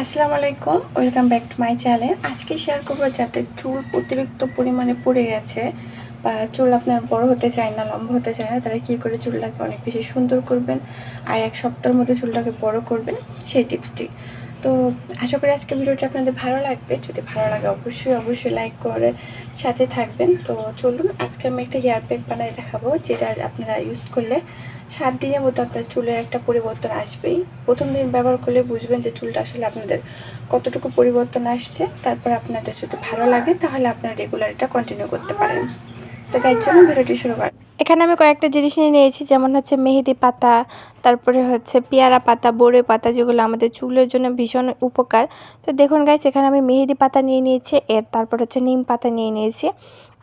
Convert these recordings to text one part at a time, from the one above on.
আসসালামু আলাইকুম, welcome back to my channel. আজকে শেয়ার করব যাতে চুল অতিরিক্ত পরিমাণে পড়ে গেছে বা চুল আপনার বড় হতে চায় না, লম্বা হতে চায় না তারা কী করে চুলটাকে অনেক বেশি সুন্দর করবেন আর এক সপ্তাহের মধ্যে চুলটাকে বড় করবেন, সেই টিপসটি। তো আশা করি আজকে ভিডিওটা আপনাদের ভালো লাগবে। যদি ভালো লাগে অবশ্যই অবশ্যই লাইক করে সাথে থাকবেন। তো চলুন, আজকে আমি একটা হেয়ার প্যাক বানাই দেখাবো, যেটা আপনারা ইউজ করলে সাত দিনের মতো আপনার চুলের একটা পরিবর্তন আসবেই। প্রথম দিন ব্যবহার করলে বুঝবেন যে চুলটা আসলে আপনাদের কতটুকু পরিবর্তন আসছে। তারপর আপনাদের যদি ভালো লাগে, তাহলে আপনারা রেগুলার এটা কন্টিনিউ করতে পারেন। সে গাইড জন্য ভিডিওটি শুরু করেন এখানে আমি কয়েকটা জিনিস নিয়ে নিয়েছি, যেমন হচ্ছে মেহেদি পাতা, তারপরে হচ্ছে পেয়ারা পাতা, বড়ে পাতা, যেগুলো আমাদের চুলের জন্য ভীষণ উপকার। তো দেখুন গাইস এখানে আমি মেহেদি পাতা নিয়ে নিয়েছি, এর তারপর হচ্ছে নিম পাতা নিয়ে নিয়েছি।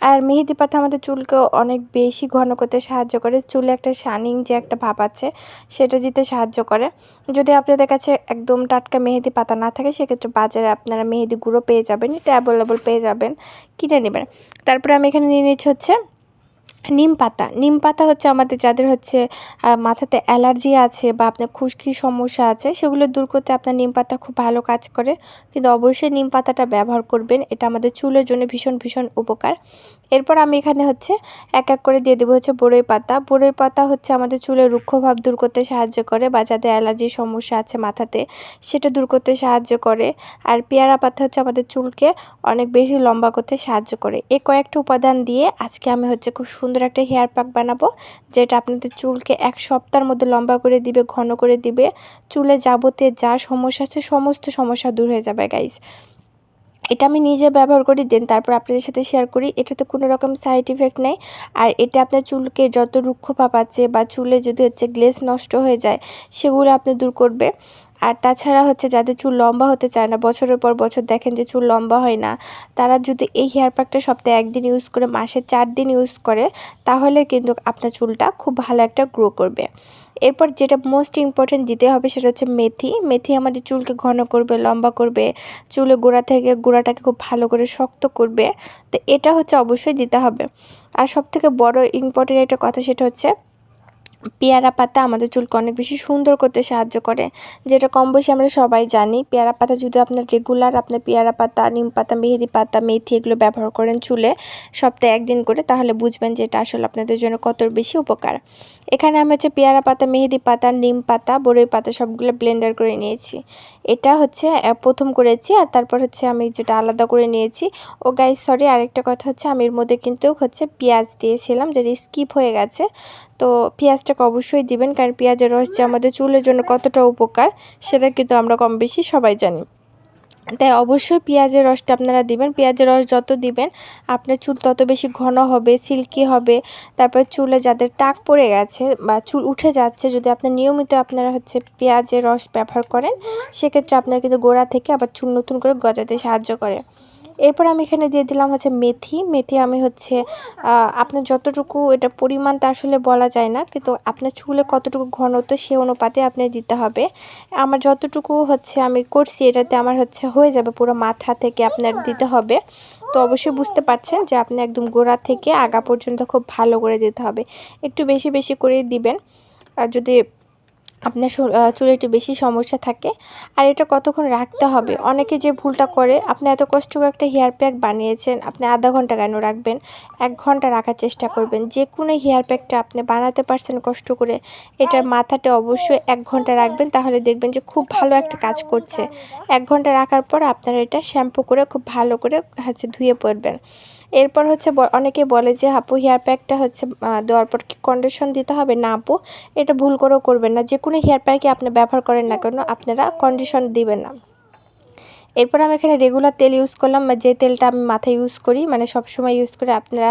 আর মেহেদি পাতা আমাদের চুলকে অনেক বেশি ঘন করতে সাহায্য করে, চুলে একটা শানিং যে একটা ভাব আছে, সেটা দিতে সাহায্য করে। যদি আপনাদের কাছে একদম টাটকা মেহেদি পাতা না থাকে, সেক্ষেত্রে বাজারে আপনারা মেহেদি গুঁড়ো পেয়ে যাবেন, এটা অ্যাভেলেবল পেয়ে যাবেন, কিনে নেবেন। তারপরে আমি এখানে নিয়ে নিচ্ছি হচ্ছে নিম পাতা। নিম পাতা হচ্ছে আমাদের যাদের হচ্ছে মাথাতে অ্যালার্জি আছে বা আপনার খুশকির সমস্যা আছে, সেগুলো দূর করতে আপনার নিম পাতা খুব ভালো কাজ করে। কিন্তু অবশ্যই নিম পাতাটা ব্যবহার করবেন, এটা আমাদের চুলের জন্য ভীষণ ভীষণ উপকার। এরপর আমি এখানে হচ্ছে এক এক করে দিয়ে দেবো হচ্ছে বড়ই পাতা। বড়ই পাতা হচ্ছে আমাদের চুলের রুক্ষভাব দূর করতে সাহায্য করে বা যাদের অ্যালার্জির সমস্যা আছে মাথাতে, সেটা দূর করতে সাহায্য করে। আর পেয়ারা পাতা হচ্ছে আমাদের চুলকে অনেক বেশি লম্বা করতে সাহায্য করে। এই কয়েকটা উপাদান দিয়ে আজকে আমি হচ্ছে খুব সুন্দর একটা হেয়ার প্যাক বানাবো, যেটা আপনাদের চুলকে এক সপ্তাহের মধ্যে লম্বা করে দিবে, ঘন করে দিবে। চুলে যাবতীয় যা সমস্যা আছে, সমস্ত সমস্যা দূর হয়ে যাবে গাইজ এটা আমি নিজে ব্যবহার করি, দেন তারপর আপনাদের সাথে শেয়ার করি। এটাতে কোনো রকম সাইড ইফেক্ট নেই। আর এটা আপনার চুলকে যত রুক্ষ পাপ আছে বা চুলে যদি হচ্ছে গ্লেস নষ্ট হয়ে যায়, সেগুলো আপনি দূর করবে। আর তাছাড়া হচ্ছে যাদের চুল লম্বা হতে চায় না, বছরের পর বছর দেখেন যে চুল লম্বা হয় না, তারা যদি এই হেয়ার প্যাকটা সপ্তাহে একদিন ইউজ করে, মাসে চার দিন ইউজ করে, তাহলে কিন্তু আপনার চুলটা খুব ভালো একটা গ্রো করবে। এরপর যেটা মোস্ট ইম্পর্টেন্ট দিতে হবে সেটা হচ্ছে মেথি। মেথি আমাদের চুলকে ঘন করবে, লম্বা করবে চুলে গোড়া থেকে গোড়াটাকে খুব ভালো করে শক্ত করবে, তো এটা হচ্ছে অবশ্যই দিতে হবে। আর সব থেকে বড় ইম্পর্টেন্ট একটা কথা সেটা হচ্ছে পেয়ারা পাতা আমাদের চুলকে অনেক বেশি সুন্দর করতে সাহায্য করে, যেটা কম বেশি আমরা সবাই জানি। পেয়ারা পাতা যদি আপনার রেগুলার আপনার পেয়ারা পাতা, নিম পাতা, মেহেদি পাতা, মেথি এগুলো ব্যবহার করেন চুলে সপ্তাহে একদিন করে, তাহলে বুঝবেন যে এটা আসলে আপনাদের জন্য কত বেশি উপকার। এখানে আমি হচ্ছে পেয়ারা পাতা, মেহেদি পাতা, নিম পাতা বড়ই পাতা সবগুলো ব্লেন্ডার করে নিয়েছি। এটা হচ্ছে প্রথম করেছি আর তারপর হচ্ছে আমি যেটা আলাদা করে নিয়েছি। ও গাইজ সরি আরেকটা কথা হচ্ছে আমি এর মধ্যে কিন্তু হচ্ছে পেঁয়াজ দিয়েছিলাম, যেটা স্কিপ হয়ে গেছে। তো পেঁয়াজটাকে অবশ্যই দিবেন, কারণ পেঁয়াজের রস যে আমাদের চুলের জন্য কতটা উপকার, সেটা কিন্তু আমরা কম বেশি সবাই জানি। তাই অবশ্যই পেঁয়াজের রসটা আপনারা দিবেন। পেঁয়াজের রস যত দিবেন, আপনার চুল তত বেশি ঘন হবে, সিল্কি হবে। তারপর চুলে যাদের টাক পড়ে গেছে বা চুল উঠে যাচ্ছে, যদি আপনার নিয়মিত আপনারা হচ্ছে পেঁয়াজের রস ব্যবহার করেন, সেক্ষেত্রে আপনার কিন্তু গোড়া থেকে আবার চুল নতুন করে গজাতে সাহায্য করে। এরপর আমি এখানে দিয়ে দিলাম হচ্ছে মেথি। মেথি আমি হচ্ছে আপনার যতটুকু এটা পরিমাণটা আসলে বলা যায় না, কিন্তু আপনার চুলে কতটুকু ঘনত্ব সে অনুপাতে আপনি দিতে হবে। আমার যতটুকু হচ্ছে আমি করছি, এটাতে আমার হচ্ছে হয়ে যাবে পুরো মাথা থেকে আপনার দিতে হবে। তো অবশ্যই বুঝতে পারছেন যে আপনি একদম গোড়া থেকে আগা পর্যন্ত খুব ভালো করে দিতে হবে। একটু বেশি বেশি করে দিবেন। আর যদি আপনার চুলে একটু বেশি সমস্যা থাকে, আর এটা কতক্ষণ রাখতে হবে? অনেকে যে ভুলটা করে, আপনি এত কষ্ট করে একটা হেয়ার প্যাক বানিয়েছেন, আপনি আধা ঘণ্টা কেন রাখবেন? এক ঘণ্টা রাখার চেষ্টা করবেন। যে কোনো হেয়ার প্যাকটা আপনি বানাতে পারছেন কষ্ট করে, এটার মাথাটা অবশ্যই এক ঘণ্টা রাখবেন, তাহলে দেখবেন যে খুব ভালো একটা কাজ করছে। এক ঘণ্টা রাখার পর আপনারা এটা শ্যাম্পু করে খুব ভালো করে হচ্ছে ধুয়ে পড়বেন। এরপর হচ্ছে অনেকে বলে যে, আপু হেয়ার প্যাকটা হচ্ছে দেওয়ার পর কি কন্ডিশন দিতে হবে? না, আপু, এটা ভুল করেও করবেন না। যে কোনো হেয়ার প্যাকই আপনি ব্যবহার করেন না কেন, আপনারা কন্ডিশন দিবেন না। এরপর আমি এখানে রেগুলার তেল ইউজ করলাম, যে তেলটা আমি মাথায় ইউজ করি মানে সব সময় ইউজ করে আপনারা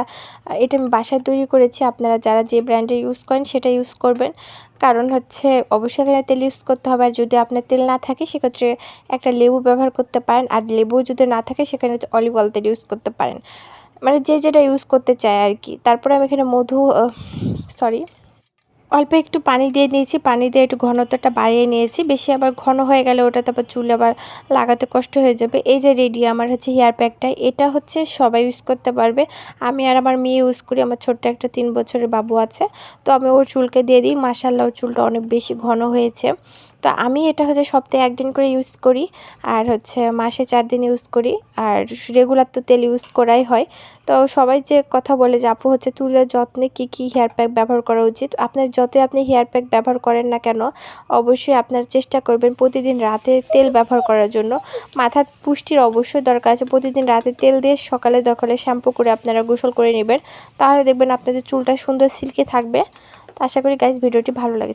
এটা আমি বাসায় তৈরি করেছি, আপনারা যারা যে ব্র্যান্ডের ইউজ করেন, সেটা ইউজ করবেন। কারণ হচ্ছে, অবশ্যই এখানে তেল ইউজ করতে হবে, আর যদি আপনার তেল না থাকে, সেক্ষেত্রে একটা লেবু ব্যবহার করতে পারেন, আর লেবু যদি না থাকে, সেখানে অলিভ অয়েল তেল ইউজ করতে পারেন। মানে যে যেটা ইউজ করতে চায় আর কি তারপরে আমি এখানে মধু সরি অল্প একটু পানি দিয়ে নিয়েছি পানি দিয়ে একটু ঘনত্বটা বাড়িয়ে নিয়েছি। বেশি আবার ঘন হয়ে গেলে ওটা তারপর চুল আবার লাগাতে কষ্ট হয়ে যাবে। এই যে রেডি আমার হচ্ছে হেয়ার প্যাকটা এটা হচ্ছে সবাই ইউজ করতে পারবে। আমি আর আমার মেয়ে ইউজ করি, আমার ছোট্ট একটা তিন বছরের বাবু আছে। তো আমি ওর চুলকে দিয়ে দিই। মাসাল্লাহ ওর চুলটা অনেক বেশি ঘন হয়েছে। তো আমি এটা হচ্ছে সপ্তাহে একদিন করে ইউজ করি, আর হচ্ছে মাসে চার দিন ইউজ করি, আর রেগুলার তো তেল ইউজ করাই হয়। তো সবাই যে কথা বলে যে, আপু, হচ্ছে চুলের যত্নে কি কি হেয়ার প্যাক ব্যবহার করা উচিত? আপনার যতই আপনি হেয়ার প্যাক ব্যবহার করেন না কেন, অবশ্যই আপনার চেষ্টা করবেন প্রতিদিন রাতে তেল ব্যবহার করার জন্য। মাথার পুষ্টির অবশ্যই দরকার আছে। প্রতিদিন রাতে তেল দিয়ে সকালে দরকারে শ্যাম্পু করে আপনারা গোসল করে নেবেন। তাহলে দেখবেন আপনাদের চুলটা সুন্দর সিল্কি থাকবে। তো আশা করি গাইজ ভিডিওটি ভালো লাগে